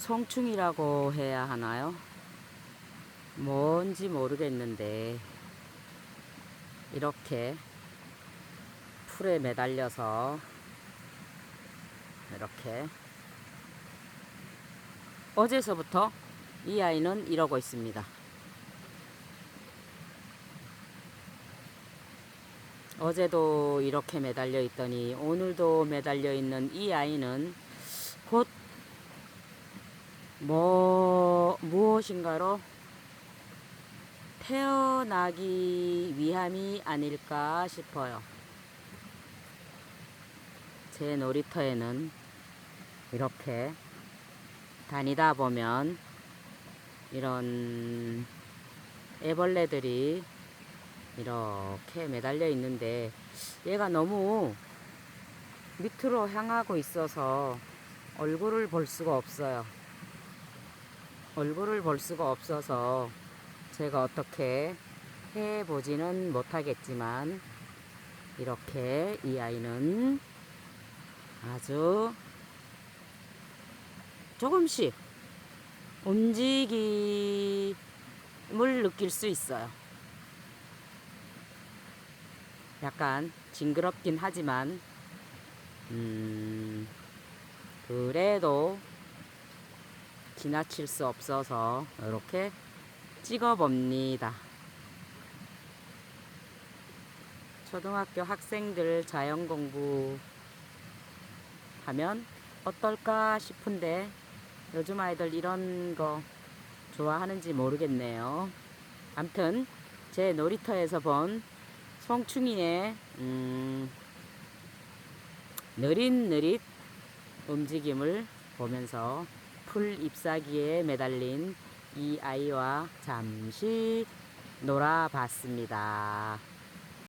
송충이라고 해야 하나요? 뭔지 모르겠는데 이렇게 풀에 매달려서 이렇게 어제서부터 이 아이는 이러고 있습니다. 어제도 이렇게 매달려 있더니 오늘도 매달려 있는 이 아이는 곧 뭐, 무엇인가로 태어나기 위함이 아닐까 싶어요. 제 놀이터에는 이렇게 다니다 보면 이런 애벌레들이 이렇게 매달려 있는데 얘가 너무 밑으로 향하고 있어서 얼굴을 볼 수가 없어요. 얼굴을 볼 수가 없어서 제가 어떻게 해보지는 못하겠지만 이렇게 이 아이는 아주 조금씩 움직임을 느낄 수 있어요. 약간 징그럽긴 하지만, 음, 그래도 지나칠 수 없어서 이렇게 찍어봅니다. 초등학교 학생들 자연 공부 하면 어떨까 싶은데 요즘 아이들 이런 거 좋아하는지 모르겠네요. 암튼 제 놀이터에서 본 송충이의 음, 느릿느릿 움직임을 보면서 풀 잎사귀에 매달린 이 아이와 잠시 놀아봤습니다.